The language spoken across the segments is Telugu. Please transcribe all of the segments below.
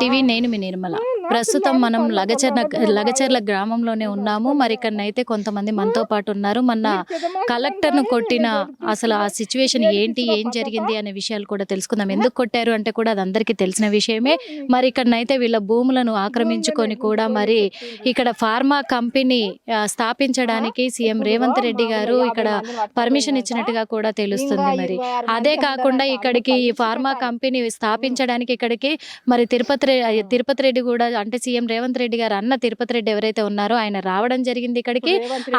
టీవీ నేను మీ నిర్మల. ప్రస్తుతం మనం లగచర్ల లగచర్ల గ్రామంలోనే ఉన్నాము. మరి ఇక్కడనైతే కొంతమంది మనతో పాటు ఉన్నారు మొన్న కలెక్టర్ను కొట్టిన అసలు ఆ సిచ్యువేషన్ ఏంటి? ఏం జరిగింది అనే విషయాలు కూడా తెలుసుకుందాం. ఎందుకు కొట్టారు అంటే కూడా అది అందరికీ తెలిసిన విషయమే. మరి ఇక్కడనైతే వీళ్ళ భూములను ఆక్రమించుకొని కూడా మరి ఇక్కడ ఫార్మా కంపెనీ స్థాపించడానికి సీఎం రేవంత్ రెడ్డి గారు ఇక్కడ పర్మిషన్ ఇచ్చినట్టుగా కూడా తెలుస్తుంది మరి. అదే కాకుండా ఇక్కడికి ఈ ఫార్మా కంపెనీ స్థాపించడానికి ఇక్కడికి మరి తిరుపతి తిరుపతి రెడ్డి కూడా అంటే సీఎం రేవంత్ రెడ్డి గారు అన్న తిరుపతి రెడ్డి ఎవరైతే ఉన్నారో ఆయన రావడం జరిగింది ఇక్కడికి.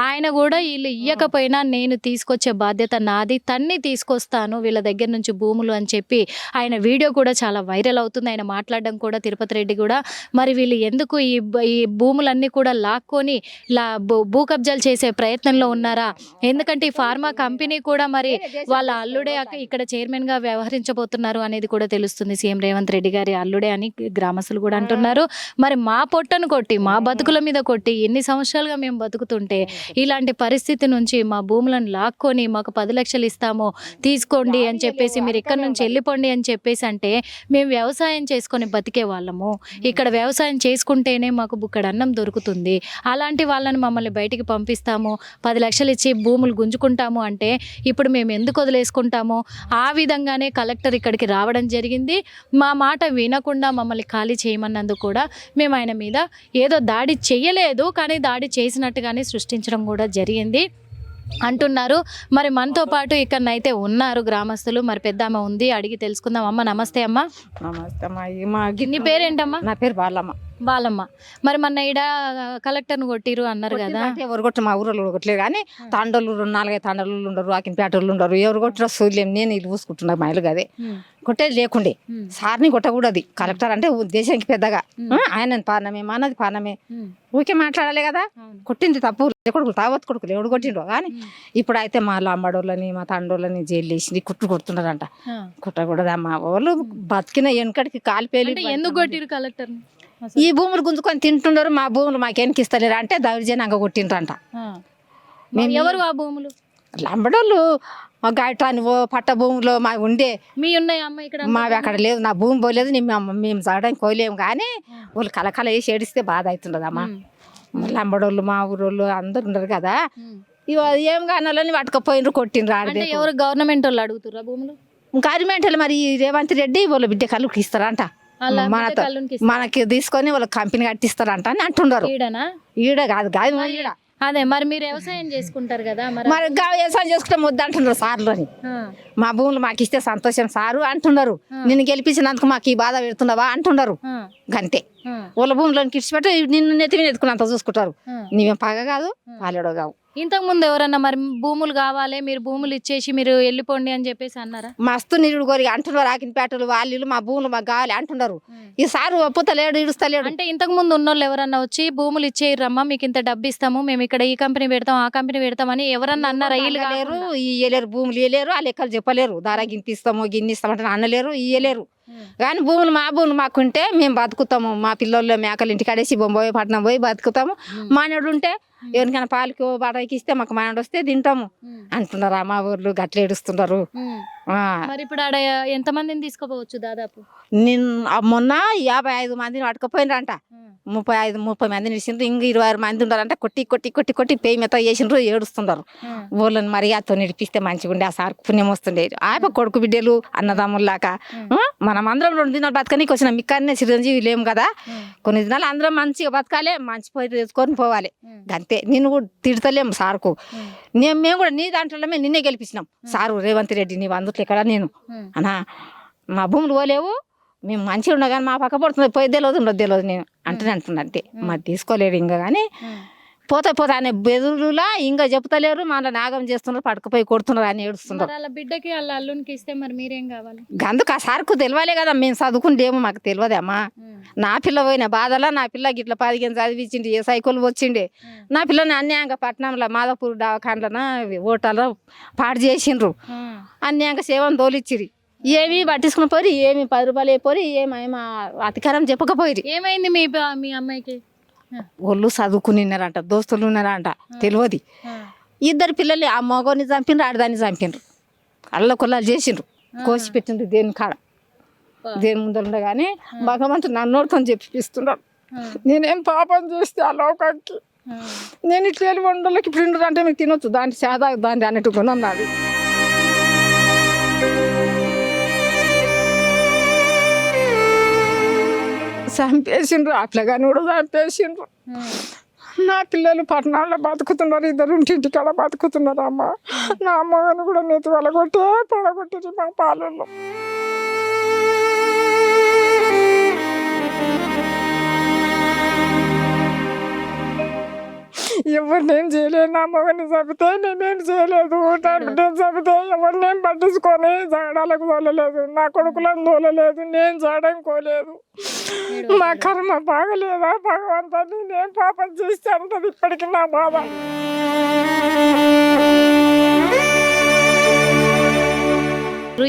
ఆయన కూడా వీళ్ళు ఇయ్యకపోయినా నేను తీసుకొచ్చే బాధ్యత నాది తన్ని తీసుకొస్తాను వీళ్ళ దగ్గర నుంచి భూములు అని చెప్పి ఆయన వీడియో కూడా చాలా వైరల్ అవుతుంది. ఆయన మాట్లాడడం కూడా తిరుపతి రెడ్డి కూడా. మరి వీళ్ళు ఎందుకు ఈ ఈ భూములన్నీ కూడా లాక్కొని లా భూ కబ్జాలు చేసే ప్రయత్నంలో ఉన్నారా? ఎందుకంటే ఈ ఫార్మా కంపెనీ కూడా మరి వాళ్ళ అల్లుడే ఇక్కడ చైర్మన్గా వ్యవహరించబోతున్నారు అనేది కూడా తెలుస్తుంది సీఎం రేవంత్ రెడ్డి గారి అల్లుడే అని గ్రామస్తులు కూడా అంటున్నారు. మరి మా పొట్టను కొట్టి మా బతుకుల మీద కొట్టి ఎన్ని సంవత్సరాలుగా మేము బతుకుతుంటే ఇలాంటి పరిస్థితి నుంచి మా భూములను లాక్కొని మాకు పది లక్షలు ఇస్తాము తీసుకోండి అని చెప్పేసి మీరు ఇక్కడ నుంచి వెళ్ళిపోండి అని చెప్పేసి అంటే మేము వ్యవసాయం చేసుకొని బతికే వాళ్ళము. ఇక్కడ వ్యవసాయం చేసుకుంటేనే మాకు బుక్కడ అన్నం దొరుకుతుంది. అలాంటి వాళ్ళని మమ్మల్ని బయటికి పంపిస్తాము పది లక్షలు ఇచ్చి భూములు గుంజుకుంటాము అంటే ఇప్పుడు మేము ఎందుకు వదిలేసుకుంటాము? ఆ విధంగానే కలెక్టర్ ఇక్కడికి రావడం జరిగింది. మా మాట వినకుండా మమ్మల్ని ఖాళీ చేయమన్నందుకు కూడా మేము ఆయన మీద ఏదో దాడి చెయ్యలేదు కానీ దాడి చేసినట్టుగానే సృష్టించడం కూడా జరిగింది. అంటున్నారు మరి మనతో పాటు ఇక్కడనైతే ఉన్నారు గ్రామస్తులు మరి పెద్ద అమ్మ ఉంది అడిగి తెలుసుకుందాం. అమ్మ నమస్తే అమ్మ. నమస్తే నీ గిన్ని పేరేంటమ్మా? నా పేరు బాలమ్మ. బాలమ్మ. మరి మొన్న ఈడ కలెక్టర్ను కొట్టిరు అన్నారు కదా. ఎవరు కొట్టి మా ఊరిలో కొట్టలేదు కానీ తాండోళ్ళు నాలుగైదు తాండోళ్ళు ఉండరు ఆకినపేటోళ్ళు ఉండరు ఎవరు కొట్టిన సూర్యం నేను ఇల్లు పూసుకుంటున్నా మా ఇల్లు ఉమ్, కొట్టేది లేకుండే. సార్ని కొట్టకూడదు. కలెక్టర్ అంటే దేశానికి పెద్దగా. ఆయన పానమే మనది పానమే. ఊకే మాట్లాడాలి కదా. కొట్టింది తప్పు. కొడుకులు తావత్ కొడుకులు ఎవడు కొట్టిండో కానీ ఇప్పుడు అయితే మా లాంబడోళ్ళని మా తండోళ్ళని జైలు వేసి కుట్టు కొడుతున్నారంట. కుట్టకూడదు అమ్మా వాళ్ళు బతికిన వెనకడికి కాలిపేలి ఎందుకు కొట్టిరు కలెక్టర్? ఈ భూములు గుంజుకొని తింటున్నారు మా భూములు మాకెనికి ఇస్తలేరు అంటే దౌర్జన్యంగా కొట్టిండ్రంట. మేము- ఎవరు ఆ భూములు? లంబడోళ్ళు గాయటాని ఓ పట్ట భూములో మా ఉండే మీ ఉన్నాయి అమ్మ ఇక్కడ మావి అక్కడ లేదు నా భూమి పోలేదు మేము మేము చదవడానికి పోలేము కానీ వాళ్ళు కలకల వేసి ఏడిస్తే బాధ అవుతుండదమ్మా లంబడోళ్ళు మా ఊరోళ్ళు అందరు ఉన్నారు కదా. ఉమ్. ఇవ ఏం కానోళ్ళని పట్టుకపోయినరు కొట్టిండ్రు అంటే ఆడదే ఎవరు గవర్నమెంట్ వాళ్ళు అడుగుతురా భూములు? గవర్నమెంట్లు మరి ఈ రేవంత్ రెడ్డి వాళ్ళ బిడ్డ కళ్ళకి ఇస్తారంట. మనతో మనకి తీసుకొని వాళ్ళ కంపెనీ కట్టిస్తారంట అని అంటున్నారు. ఈడ కాదు కాదు ఈడ. అదే మరి మీరు వ్యవసాయం చేసుకుంటారు కదా మరి మరి గా వ్యవసాయం చేసుకుంటే ముద్ద అంటున్నారు సార్లు అని. మా భూములు మాకు ఇస్తే సంతోషం సారు అంటున్నారు. నిన్ను గెలిపించినందుకు మాకు ఈ బాధ పెడుతున్నావా అంటున్నారు. గంతే. వాళ్ళ భూములను కిడిచిపెట్టి నిన్ను నెత్తి మీద ఎత్తుకున్నంత చూసుకుంటారు. నీవేం పగ కాదు పాలేడో కావు. ఇంతకు ముందు ఎవరన్నా మరి భూములు కావాలి మీరు భూములు ఇచ్చేసి మీరు వెళ్ళిపోండి అని చెప్పేసి అన్నారా? మస్తు నిరుడు కోరి అంటున్నారు ఆకినపేటలు వాళ్ళు మా భూములు మాకు కావాలి అంటున్నారు. ఈ సారు ఒప్పుతలేడు ఇడుస్తలేడు అంటే ఇంతకు ముందు ఉన్నోళ్ళు ఎవరన్నా వచ్చి భూములు ఇచ్చేయరమ్మా మీకు ఇంత డబ్బు ఇస్తాము మేము ఇక్కడ ఈ కంపెనీ పెడతాం ఆ కంపెనీ పెడతామని ఎవరన్నా అన్నారా? వీళ్ళు లేరు? ఇయ్యలేరు భూములు ఇయ్యలేరు ఆ లెక్కలు చెప్పలేరు. దారా గింతిస్తాము గిన్ని ఇస్తామంటే అనలేరు ఇయ్యలేరు. కానీ భూములు మా భూములు మాకుంటే మేము బతుకుతాము. మా పిల్లలు మేకలు ఇంటికాడేసి బొంబాయి పట్నం పోయి బతుకుతాము. మానవుడు ఉంటే ఎవరికైనా పాలకి బాటకి ఇస్తే మాకు మానవుడు వస్తే తింటాము. అంటున్నారు మా ఊర్లు గట్ల ఏడుస్తున్నారు. మరి ఇప్పుడు ఆడ ఎంత మందిని తీసుకోపోవచ్చు దాదాపు? నిన్న మొన్న యాభై ఐదు మందిని పట్టుకుపోయినరంట. ముప్పై ఐదు ముప్పై మందిని ఇచ్చిండ్రు. ఇంక ఇరవై ఆరు మంది ఉన్నారంట కొట్టి కొట్టి కొట్టి కొట్టి పేయి మెత్త చేసిండ్రు ఏడుస్తున్నారు ఉమ్. ఊళ్ళని మరి అతో నడిపిస్తే మంచిగా ఉండే ఆ సార్ పుణ్యం వస్తుండే. ఆయప కొడుకు బిడ్డలు అన్నదమ్ముల్లాక. మనం అందరం రెండు దినాలు బతకనీకి వచ్చిన. మిక్కనే చిరంజీవి లేము కదా. కొన్ని దినాలు అందరం మంచిగా బతకాలి మంచి పోయి తెచ్చుకొని పోవాలి. అంతే నేను కూడా తిడతలేము సార్కు. నేను మేము కూడా నీ దాంట్లోనే నిన్నే గెలిపించినాం. సారు రేవంత్ రెడ్డి నీ అందుట్లో ఇక్కడ నేను. అన్నా మా భూములు పోలేవు మేము మంచిగా ఉన్నా కానీ మా పక్క పడుతుంది పోయి తెలియదు ఉండదు తెలియదు నేను. అంటూనే అంటున్నా అంతే. మరి తీసుకోలేడు ఇంకా కానీ. పోతే పోతే అనే బెదురులా ఇంకా చెప్తలేరు మన నాగం చేస్తున్నారు పట్టుకుపోయి కొడుతున్నారు అని ఏడుస్తున్నారు. అలా బిడ్డకి వాళ్ళ అల్లునికి ఇస్తే మరి మీరేం కావాలి? అందుకు ఆ సార్కు తెలియాలే కదా మేము చదువుకుంటేమో మాకు తెలియదమ్మా. నా పిల్ల పోయిన బాధలా నా పిల్ల గిట్ల పదిహేను చదివించింది ఏ సైకిల్ వచ్చిండే. నా పిల్లని అన్యాయంగా పట్టణంలో మాదాపూర్ దవాఖాన్లన ఓటాలో పాడు చేసిండ్రు. అన్యాయంగా సేవను తోలిచ్చిరి ఏమి పట్టించుకుని పోయి ఏమి పది రూపాయలు అయిపోయి ఏమి అధికారం చెప్పకపోయి ఏమైంది మీ మీ అమ్మాయికి? ఆ, వాళ్ళు చదువుకుని ఉన్నారంట దోస్తులు ఉన్నారంట తెలియదు ఇద్దరు పిల్లల్ని ఆ మగోని చంపిండ్రు ఆడదాన్ని చంపిండ్రు. కళ్ళ కొల్లాలు చేసిండ్రు కోసి పెట్టిండ్రు దేని కాడ దేని ముందర ఉండే కానీ భగవంతుడు నన్ను నోడుతో చెప్పిస్తున్నాడు నేనేం పాపం చేస్తే ఆ లోకానికి. నేను ఇట్లా వండలకి పిండు అంటే మీకు తినొచ్చు. దాంట్లో చేదా దాంట్లో అన్నట్టు గుణం నాది చంపేసిండ్రు. అట్లగాని కూడా చంపేసిండ్రు. నా పిల్లలు పట్టణాల్లో బతుకుతున్నారు. ఇద్దరు ఇంటింటికాడ బతుకుతున్నారు అమ్మ. నా అమ్మగారిని కూడా నెత్తి వెళ్ళగొట్టే పడగొట్టి మా పాలల్లో. ఎవరినేం చేయలేదు నా మొగని చంపితే నేనేం చేయలేదు నా బిడ్డను చంపితే ఎవరినేం పట్టించుకొని జాడాలకు తోలలేదు నా కొడుకులను తోలలేదు నేను జాడం కోలేదు మా కర్మ బాగలేదా? భగవంతుని నేను పాపం చేస్తే అంటది ఇప్పటికి నా బాధ.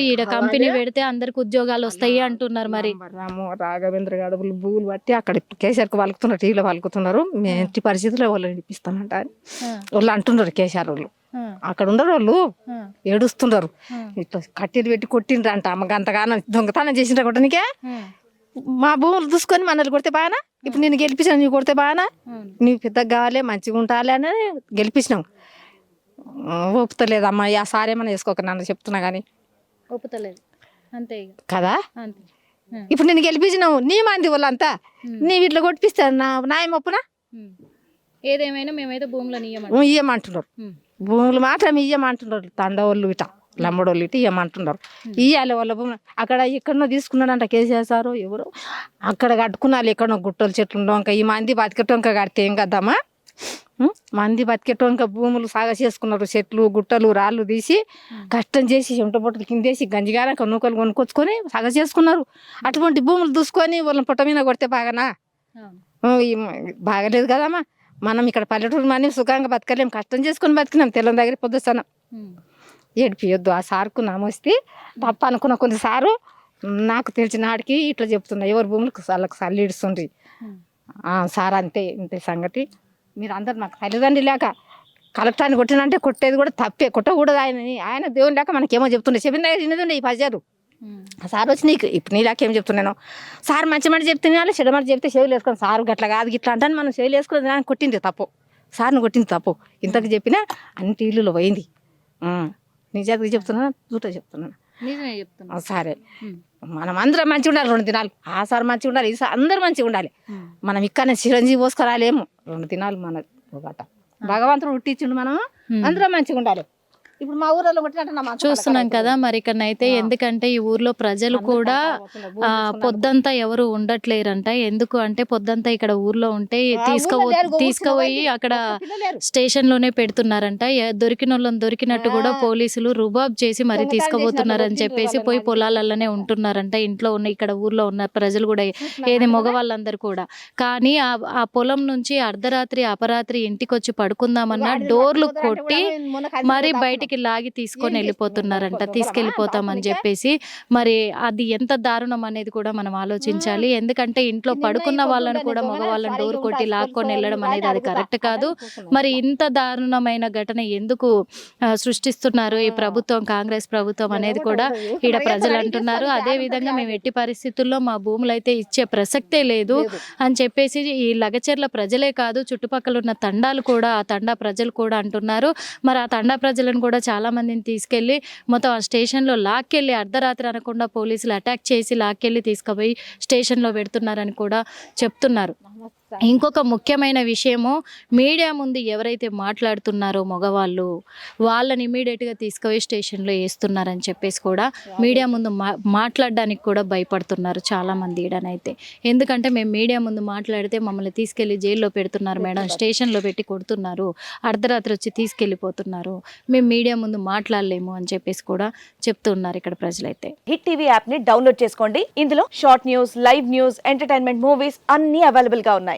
ఈడ కంపెనీ పెడితే అందరికి ఉద్యోగాలు వస్తాయి అంటున్నారు మరి. రాము రాఘవేంద్ర గడుపులు భూములు బట్టి అక్కడ కేసీఆర్కి పలుకుతున్నారు టీవీలో పలుకుతున్నారు మేము ఎట్టి పరిస్థితుల్లో వాళ్ళు అని. వాళ్ళు అంటున్నారు కేసీఆర్ వాళ్ళు. అక్కడ ఉండరు వాళ్ళు. ఏడుస్తున్నారు. ఇట్లా కట్టెలు పెట్టి కొట్టిండ్రు అంట అమ్మకి అంతగానో దొంగతనం చేసిండ్రు కొట్టనికే మా భూములు చూసుకొని మనల్ని కొడితే బాగా ఇప్పుడు నేను గెలిపించిన నీవు కొడితే బాగా నీవు పెద్దగా కావాలి మంచిగా ఉండాలి అని గెలిపించినాం ఒప్పుతలేదమ్మా. ఆ సార్ ఏమన్నా వేసుకోక నన్ను చెప్తున్నా కానీ. ఒప్పుతలేదు. అంతే ఇక కదా? అంతే. ఇప్పుడు నేను గెలిపించినావు నీ మంది వాళ్ళంతా నీ వీటిలో కొట్టిపిస్తాను నా నాయం ఒప్పునా? ఉమ్. ఏదేమైనా మేమైతే భూములను ఇయ్యమంటాం. ఇయ్యమంటున్నారు. భూములు మాత్రం ఇయ్యమంటున్నారు. తండవాళ్ళు ఇట లమ్మడోళ్ళు ఇట ఇయ్యమంటున్నారు. ఇయ్యాలి వాళ్ళ భూములు. అక్కడ ఎక్కడనో తీసుకున్నాడంట కేసీఆర్ సారు ఎవరు. అక్కడ కట్టుకున్నారు ఎక్కడనో గుట్టలు చెట్లు ఉండవు ఈ మంది బతికేటోంక కడితే ఏం కదమ్మా? మంది బతికేటోంక భూములు సాగ చేసుకున్నారు చెట్లు గుట్టలు రాళ్ళు తీసి కష్టం చేసి చెమట బొట్టలు కిందేసి గంజిగానక నూకలు కొనుక్కొచ్చుకొని సాగ చేసుకున్నారు. అటువంటి భూములు దూసుకొని వాళ్ళని పుట్ట మీద కొడితే బాగానా? బాగలేదు కదమ్మా. మనం ఇక్కడ పల్లెటూరు మనీ సుఖంగా బతకలేం కష్టం చేసుకొని బతికినాం తెల్లం దగ్గర పొద్దుస్తాను ఏడిపియొద్దు ఆ సార్కు నమస్తే. తప్ప అనుకున్న కొన్ని సారు నాకు తెలిసిన ఆడికి ఇట్లా చెప్తున్నా ఎవరి భూములకు వాళ్ళకి సల్లి ఇడుస్తుంది ఆ, సార్ అంతే ఇంతే సంగతి. మీరు అందరు నాకు తల్లిదండ్రి లేక కలెక్టర్ని కొట్టినంటే కొట్టేది కూడా తప్పే కొట్టకూడదు ఆయన. ఆయన దేవుని లేక మనకేమో చెప్తుండే. చెప్పిన దగ్గర వినదుండే ఈ ఆ సార్ వచ్చి నీకు ఇప్పుడు నీలాకేం చెప్తున్నాను? సార్ మంచి మాట చెప్తే వాళ్ళు చెడు మాట చెప్తే చెవులు వేసుకొని సార్ గట్లా కాదు గిట్లా అంటాను. మనం చెవులు వేసుకుని దాన్ని కొట్టింది తప్పు. సార్ని కొట్టింది తప్పు. ఇంతకు చెప్పినా అన్ని టీవీలలో పోయింది. నిజానికి చెప్తున్నాను? దూట చెప్తున్నాను? చెప్తున్నా. సరే. మనం అందరం మంచిగా ఉండాలి రెండు దినాలు. ఆ సార్ మంచిగా ఉండాలి ఈ సార్ అందరు మంచిగా ఉండాలి. మనం ఇక్కడ చిరంజీవి పోసుకురాలేము. రెండు దినాలు మన భగవంతుడు పుట్టించిండు మనం అందరం మంచిగా ఉండాలి. ఇప్పుడు మా ఊర్లో కొట్టినట్టు చూస్తున్నాం కదా మరి ఇక్కడనైతే ఎందుకంటే ఈ ఊర్లో ప్రజలు కూడా ఆ పొద్దంతా ఎవరు ఉండట్లేరంట. ఎందుకు అంటే పొద్దంతా ఇక్కడ ఊర్లో ఉంటే లేరు, తీసుకుపోయి అక్కడ. స్టేషన్లోనే పెడుతున్నారంట. దొరికిన వాళ్ళని దొరికినట్టు కూడా. పోలీసులు రుబాబ్ చేసి మరి తీసుకుపోతున్నారని చెప్పేసి పోయి. పొలాలలోనే ఉంటున్నారంట. ఇంట్లో ఉన్న ఇక్కడ ఊర్లో ఉన్న ప్రజలు కూడా ఏది మగవాళ్ళందరూ కూడా. కానీ ఆ ఆ పొలం నుంచి అర్ధరాత్రి అపరాత్రి ఇంటికి వచ్చి పడుకుందామన్నా డోర్లు కొట్టి మరి బయటికి లాగి తీసుకొని వెళ్ళిపోతున్నారంట? తీసుకెళ్ళిపోతామని? చెప్పేసి. మరి అది ఎంత దారుణం అనేది కూడా మనం ఆలోచించాలి. ఎందుకంటే ఇంట్లో పడుకున్న వాళ్ళని కూడా మగవాళ్ళని డోర్ కొట్టి లాక్కొని వెళ్ళడం అనేది అది. కరెక్ట్ కాదు. మరి ఇంత దారుణమైన ఘటన ఎందుకు సృష్టిస్తున్నారు? ఈ ప్రభుత్వం కాంగ్రెస్ ప్రభుత్వం అనేది కూడా ఈడ ప్రజలు అంటున్నారు అదే విధంగా మేము ఎట్టి పరిస్థితుల్లో మా భూములు అయితే ఇచ్చే ప్రసక్తే లేదు. అని చెప్పేసి ఈ లగచెర్ల ప్రజలే కాదు చుట్టుపక్కల ఉన్న తండాలు కూడా ఆ తండా ప్రజలు కూడా అంటున్నారు. మరి ఆ తండా ప్రజలను కూడా చాలా మందిని తీసుకెళ్ళి మొత్తం ఆ స్టేషన్లో లాక్కెళ్ళి అర్ధరాత్రి అనకుండా పోలీసులు అటాక్ చేసి లాక్కెళ్ళి తీసుకుపోయి స్టేషన్లో పెడుతున్నారని కూడా చెప్తున్నారు. ఇంకొక ముఖ్యమైన విషయము మీడియా ముందు ఎవరైతే మాట్లాడుతున్నారో మగవాళ్ళు వాళ్ళని ఇమీడియట్గా తీసుకుపోయి స్టేషన్లో వేస్తున్నారని చెప్పేసి కూడా మీడియా ముందు మా మాట్లాడడానికి కూడా భయపడుతున్నారు చాలామంది ఈడనైతే. ఎందుకంటే మేము మీడియా ముందు మాట్లాడితే మమ్మల్ని తీసుకెళ్ళి జైల్లో పెడుతున్నారు మేడం స్టేషన్లో పెట్టి కొడుతున్నారు అర్ధరాత్రి వచ్చి తీసుకెళ్ళిపోతున్నారు మేము మీడియా ముందు మాట్లాడలేము అని చెప్పేసి కూడా చెప్తున్నారు ఇక్కడ ప్రజలైతే. హిట్ టీవీ యాప్ని డౌన్లోడ్ చేసుకోండి. ఇందులో short news live news entertainment movies అన్ని అవైలబుల్గా ఉన్నాయి.